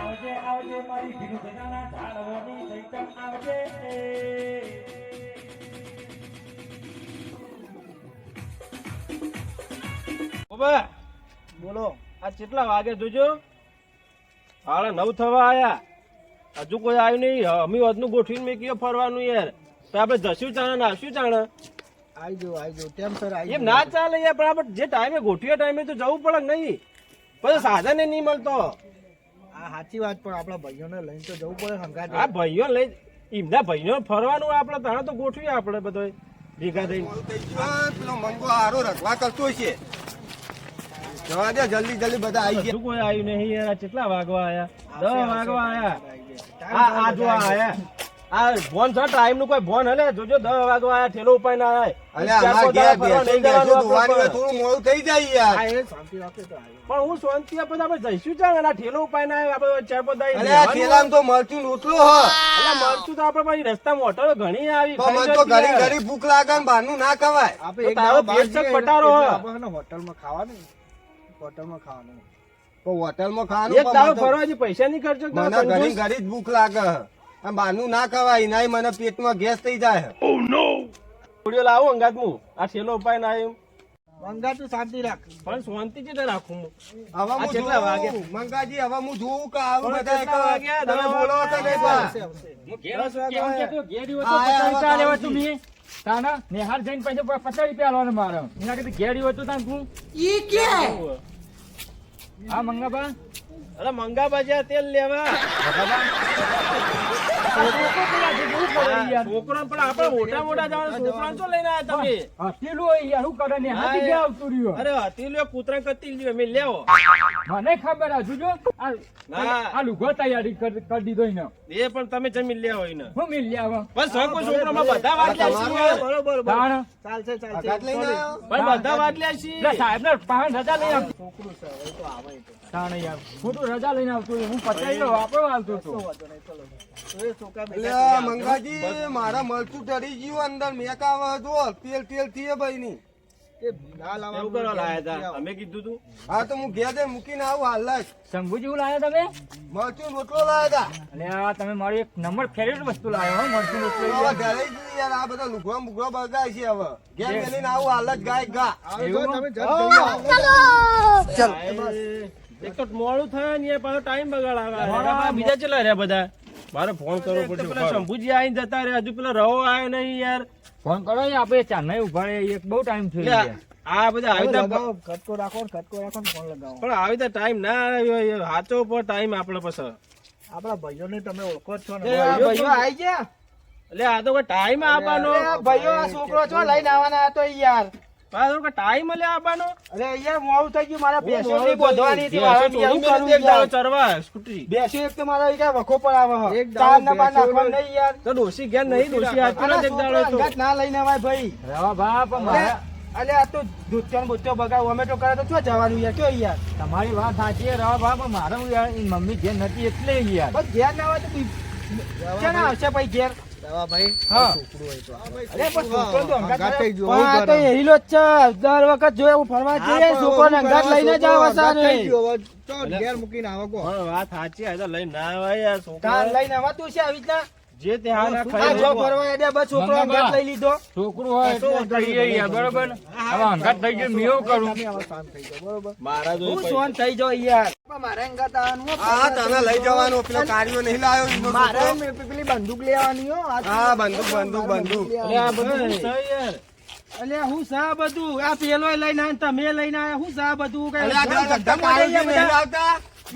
આવજે આવજે મારી ભીલું ઝાડવાની ચૈતન આવજે. બાબા બોલો આ કેટલા વાગે જોજો? સાડા નવ થવા આયા. હજુ કોઈ આવ્યું નહીં. અમી વધનું ગોઠવીને મેં કયો ફરવાનું યાર. તો આપણે જશું ચાણે ને આવશું ચાણે? આવી જો આવી જો કેમ સર આઈ એમ ના ચાલે યાર પણ આપણે જે ટાઈમે ગોઠવીએ ટાઈમે તો જવું પડે નહીં? પછી સાધન નહીં મળતો. આ સાચી વાત પણ આપણા ભાઈઓને લઈને તો જવું પડે સંગાત આ ભાઈઓ લઈ એમના ભાઈઓ ફરવાનું આપણે તાણે તો ગોઠવીએ આપણે બધો ભેગા થઈને. પેલો મંગો આરો રખવા કરતો છે. જવા દે જલ્દી જલ્દી બધા આવી ગયા. કોઈ આવ્યું નહીં યાર આ કેટલા વાગવા આયા? દસ વાગવા આયા. આ આ જો આયા. આ ભોન છે ટાઈમનું કોઈ ભોન હલે? જોજો દસ વાગવા આયા ઠેલો ઉપાય ના અલે આયા અમાર ઘેર બેસો હોય, થોડું મોડું થઈ જાય યાર. હા એ શાંતિ રાખે તો પણ હું શાંતિ આપણે આપણે જઈશું ચાલ આ ઠેલો ઉપાય ના આવે આપણે ચાર પદાઈ અલે આ ઠેલામાં તો મરચું રોટલો હ. મરચું તો આપણે પછી રસ્તામાં હોટલો ઘણી આવી પણ મને તો ઘડી ઘણી ભૂખ લાગે ને બહારનું ના ખવાય આપણે એક દાડો પેટ પટારો હ. આપણે ને હોટલમાં ખાવાનું હોટલમાં ખાવાનું તો હોટલમાં ખાવાનું એક દાડો ફરવા પૈસા નહીં ખર્ચો તો મને ઘણી ઘણી ભૂખ લાગે હ. આ બાનું ના ખવાય નાય મને પેટમાં ગેસ થઈ જાય. વીડિયો લાવો અંગાત હું આ છેલ્લો ઉપાય ના એમ. મંગા તું શાંતિ રાખ. પણ શાંતિ છે રાખું હું. હવે હું કેટલા વાગે? મંગાજી હવે હું જોઉં કે આવું બધા? તમે બોલો તો નહીં પણ. આયા કામજી. તાના નિહાર જઈને પછી પચાસ રૂપિયા આલવાના મારે. એના કરતા ઘેર હોય તો તાન તું. હા મંગાબા. અરે મંગા બજાર તેલ લેવા. છોકરા પણ આપડે મોટા મોટા જવાના છોકરા તો લઈને આવ્યા તમે. હોય યાર શું કરે ને? હાથી ગયા આવતું રહ્યું? અરે હતી કૂતરા કતી લ્યો મેં લેવો મને ખબર હજુ જો આ લુગો તૈયારી કરી દીધો ને એ પણ તમે જમીન હોય ને હું મિલ લ્યા બસ હવે છોકરો માં બધા વાત લે છે? બરોબર. ચાલશે ચાલશે. પણ બધા વાત લે છે. સાહેબ ને પાંચ રજા લઈને આવતું છોકરું છે હવે તો આવે એ તો. તાણ યાર ખોટું રજા લઈને આવતું હું પચાઈ લો આપણો આવતો. તો એ મંગાજી મારા મરચું ડરી ગયું અંદર. મેકાવા આવે જો તેલ તેલથી ભાઈ ની અમે કીધું તું. હા તો હું ઘેર મૂકીને આવું હાલ શંભુજી લાયા તમે? મરચું રોટલો લાયા હતા અને તમે મારો એક નંબર ફેવરેટ વસ્તુ લાવ્યો હો મરચું રોટલો ઘરે યાર આ બધા લુગડા બુગડા બગાય છે હવે. ઘેર મેલીને આવું હાલ જ ગાય ગા. તમે ચાલ. એક તો મોડું થાય ને પાછો ટાઈમ બગાડાવે બીજા ચલા રહ્યા બધા? મારે ફોન કરવો પડશે પેલા શંભુજી આવીને જતા રહ્યા. હજુ પેલા રહો આવ્યો નહીં યાર. ફોન કરો ને આપણે ચાર ઊભા રહે એક બહુ ટાઈમ થયો આ બધા આવી રીતે ખટકો રાખો ખટકો રાખો ફોન લગાવો. પણ આવી રીતે ટાઈમ ના આવ્યો. હાચો પર ટાઈમ આપણે પછી આપણા ભાઈઓને તમે ઓળખો જ છો ને. આ ભાઈઓ આઈ ગયા? એટલે આ તો કોઈ ટાઈમ આપવાનો. ભાઈઓ આ છોકરો છો લઈને આવવાના હતો યાર. પાછો કોઈ ટાઈમ લે આપવાનો અરે યાર મોડું થઈ ગયું મારા ભેંસો ની બોધવાની હતી ભેંસો મારે થોડી યાર, મેલી દે એક દાડો ચરવા સ્કૂટરી. ભેંસો એક તો મારા યાર વખો પર આવે. એક દાડો ના બાર નાખવા નહીં યાર. તો ડોસી ઘેર નહીં ડોસી આપી આના એક દાડો તો. ના લઈને અવાય ભાઈ. રવા બાપ મારા અલે આ તો દૂધચાન બુચ્ચો બગાડ ટોમેટો કરે તો ક્યાં જવાનું યાર? ક્યાં યાર? તમારી વાત સાચી રવા બાપ મારે હું યાર મમ્મી ઘેર નથી એટલે યાર. બસ ઘેર ના હોય તો તું આવશે ભાઈ ઘેર? હા. અરે પણ છોકરો તો અંગાત કરે. પણ આ તો એરીલો જ છે. દર વખત જોઈએ હું ફરવા જઈએ છોકરો અંગાત લઈને જ આવે સારે વાત સાચી લઈને ના આવે લઈને આવા તું છે આવી રીતના? જે તે હાલ આ આ ખાઈ જો લેવા. ફરવા હેડ્યા બસ છોકરો અંગાત લઈ લીધો. છોકરું હોય એટલે કહીએ યાર બરોબર? હવે અંગાત થઈ ગયું મેં એવું કરું. મારા જોઈ હું સોન થઈ જાઉં યાર. મારે અંગાત આવવાનું હા તને લઈ જવાનો પેલો કાર્યો નહીં લાવ્યો મારે પેલી બંદૂક લેવાની હો હા બંદૂક બંદૂક બંદૂક આ બધું શું છે યાર. અલ્યા હું સા બધું? આ પેલો લઈને તમે લઈને આયા હું સા બધું? કઈ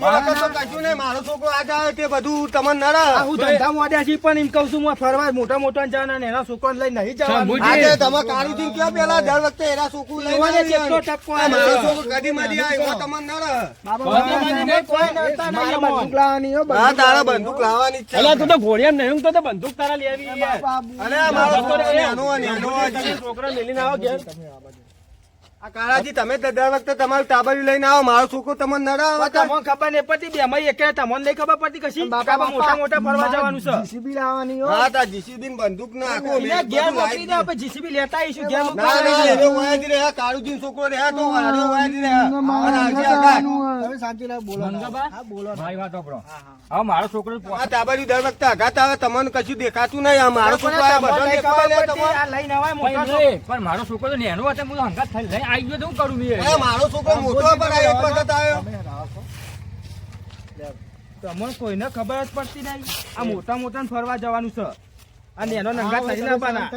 આ તો કશું નહીં મારો છોકરો આજ આવ્યો તે બધું તમને નડા. હું ધંધા મોડ્યા પણ એમ કહું છું હું ફરવા મોટા મોટા જવાના ને એના છોકરાને લઈ નહીં જવાનું. આજે તમે કાળુજી કયો પેલા દર વખતે એના છોકરું ટપકો આ મારો. છોકરો કદી મરી તમને નડે. બાબા, કોઈ નડતા નહીં બંદૂક લાવવાની હો, હા તારા બંદૂક લાવવાની છે. અલે તું તો ઘોડિયા નહીં તો બંદૂક તારા લેવી. અરે મારો છોકરો નાનો મેલીને આવો ઘેર આ કાળાજી તમે દર વખતે તમારું ટાબરિયું લઈને આવો. મારો છોકરો તમને નડા તમને ખબર નહીં પડતી બે માં એક તમને નહીં ખબર પડતી કશી બાપા મોટા મોટા ફરવા જવાનું છે. જીસીબી લાવવાની હા. તા જીસીબી ને બંદૂક ના આખો મેં એને મોકલી દે આપણે જીસીબી લેતા આવીશું ના ના કાળુજી છોકરો તો. બોલો હા બોલો વાત મારો છોકરો આ ટાબરિયું દર વખતે આઘાત આવે તમને કશું દેખાતું નહીં. આ મારો છોકરો આ બધો દેખાય લે તમારે. આ લઈને આવાય મોટા પણ મારો છોકરો તો નેનો હતો હું હંગાત થઈ આવી ગયો તો હું કરું મેં? મારો છોકરો મોટો પણ એક વખત આવ્યો. તમને કોઈને ખબર જ પડતી નહીં. આ મોટા મોટા ને ફરવા જવાનું છે. અને એનો નંગા દો આવવાના.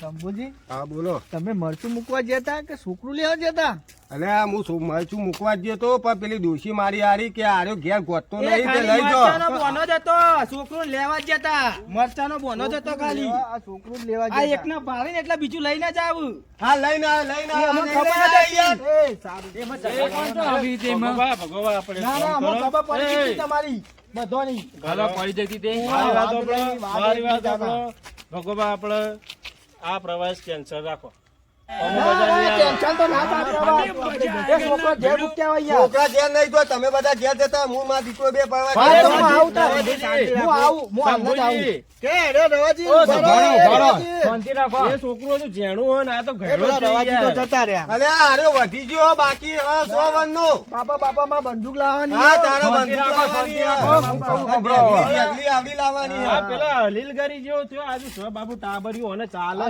શંભુજી? હા બોલો. તમે મરચું મૂકવા જતા કે છોકરું લેવા જતા? અલે આ હું શું મરચું મૂકવા જ તો? પણ પેલી દોશી મારી આરી કે આર્યો ઘેર ગોતતો નહીં તે લઈ મરચાનો જો બોનો જ હતો. છોકરો લેવા જ જતા મરચાનો બોનો જ હતો ખાલી. આ છોકરું જ લેવા આ જતા એકના ભાળીને એટલે બીજું લઈને જ આવું. હા લઈને આ લઈને આ અમને ખબર જ યાર. એ સારું. એ કોણ તો આવી દે એમાં? ભગવા ભગવા આપણે ના ના અમને ખબર પડી તમારી. બધોની. ગાળો પડી જતી તે. મારી વાત આપણો મારી વાત આપણો ભગવા આપણે આ પ્રવાસ કેન્સલ રાખો. છોકરો ઘેર નહીં તમે બધા ઘેર જતા હું માં દીકરો બે પડવા છોકરો જેણું હોય ને આ તો પેલા. જતા રહ્યા. વધી ગયો બાકી હા સો વનનો. બાપા બાપા માં બંદૂક લાવવાની હા તારો શાંતિ બંદૂક રાખો, લાવવાની શાંતિ હા. રાખો. હું કહું ખબરો. ઢગલી ઢગલી આવડી લાવવાની આ હા. પેલા જેવો થયો. આજે બાબુ ટાબર્યું અને ચાલે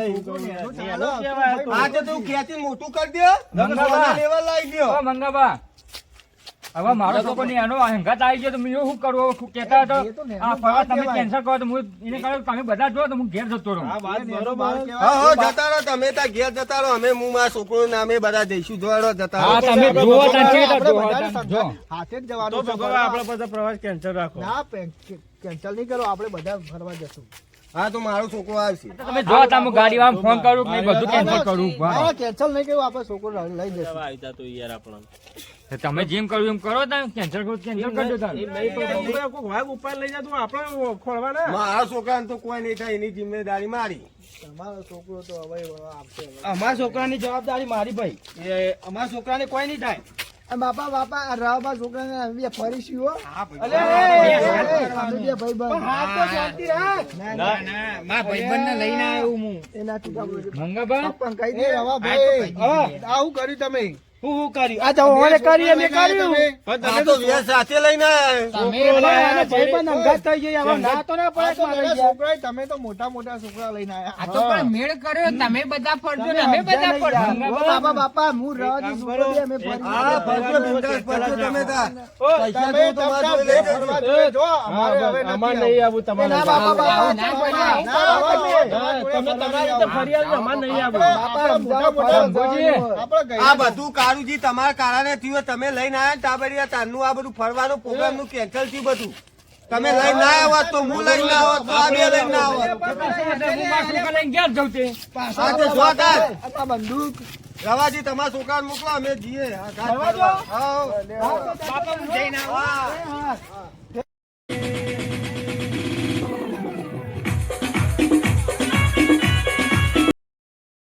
એનો તો. આજે તું ખેંચી મોટું કરી દે. લેવલ લાવી દો ઓ મંગાબા હવે મારો છોકરો નેનો હંગાત આવી ગયો તો હું શું કરું? કેતા હતો આ ફરવા તમે કેન્સલ કરો તો હું એને કહ્યું તમે બધા જો તો હું ઘેર જતો રહું. આ વાત બરોબર હા હા જતા રહો તમે તા ઘેર જતા રહો અમે હું મારા છોકરો નામે બધા જઈશું. જોડો જતા હા તમે તાન, જો. હાથે જ જવાનું આપણે બધા પ્રવાસ કેન્સલ રાખો. ના કેન્સલ નહીં કરો આપણે બધા ફરવા જશું. હા તો મારો છોકરો આવશે. તમે જો તમે ગાડી વાળા ફોન કરું કે બધું કેન્સલ કરું. ના કેન્સલ નહીં કર્યું આપણે છોકરો લઈ જશે. આવતા તો યાર આપણને. તમે જેમ કર્યું એમ કરો તાન કેન્સલ કરો કેન્સલ કરજો નહીં પણ ભગવા ઉપર લઈ જતું આપણે ખોળવાના. મારા છોકરાને તો કોઈ નહીં થાય એની જિમ્મેદારી મારી. અમારો છોકરો તો હવે આપશે. અમારા છોકરાની જવાબદારી મારી ભાઈ. એ અમારા છોકરાને કોઈ નહીં થાય. બાપા બાપા આ રાવબા છોકરાને અમે બે ફરીશું હો. અલે, અમે બે ભાઈ બન હા તો શાંતિ રાખ. ના, ના, મા ભાઈ બન ને લઈને આવ્યો હું. એનાથી તો મંગાબા? પણ કહી દે રવા ભાઈ. હા. આવું કર્યું તમે. હું હું કર્યું? આ તો અમારે કરી અમે કર્યું. તમે. તો વ્યસ સાથે લઈને આવ્યા. છોકરો લાયા છે. ભાઈ પણ અંગાત થઈ ગઈ હવે ના તો ના પડે તો. છોકરા તમે તો મોટા મોટા છોકરા લઈને આ તો પણ મેળ કર્યો તમે બધા ફરજો ને અમે બધા ફરજો. બાપા બાપા હું રવાજી છોકરો અમે ફરી હા ફરજો બિંદાસ ફરજો તમે તાર. પૈસા તો તમારા લઈ ફરવા જો અમારે હવે અમારે નહીં આવું તમારે ના બાપા બાપા ના, તમે તમારી રીતે ફરવા ફરી નહીં આવું બાપા મોટા મોટા આ ગયા કાળુજી તમારા કારણે થયું તમે લઈને આવ્યા ને તાબડિયા તારનું આ બધું ફરવાનું પ્રોગ્રામનું કેન્સલ થયું બધું તમે લઈને ના આવ્યા તો હું લઈને આવત તો આ બે લઈને ના આવત તાર. બંદૂક રવાજી તમારા છોકરા મોકલો અમે જઈએ. હા.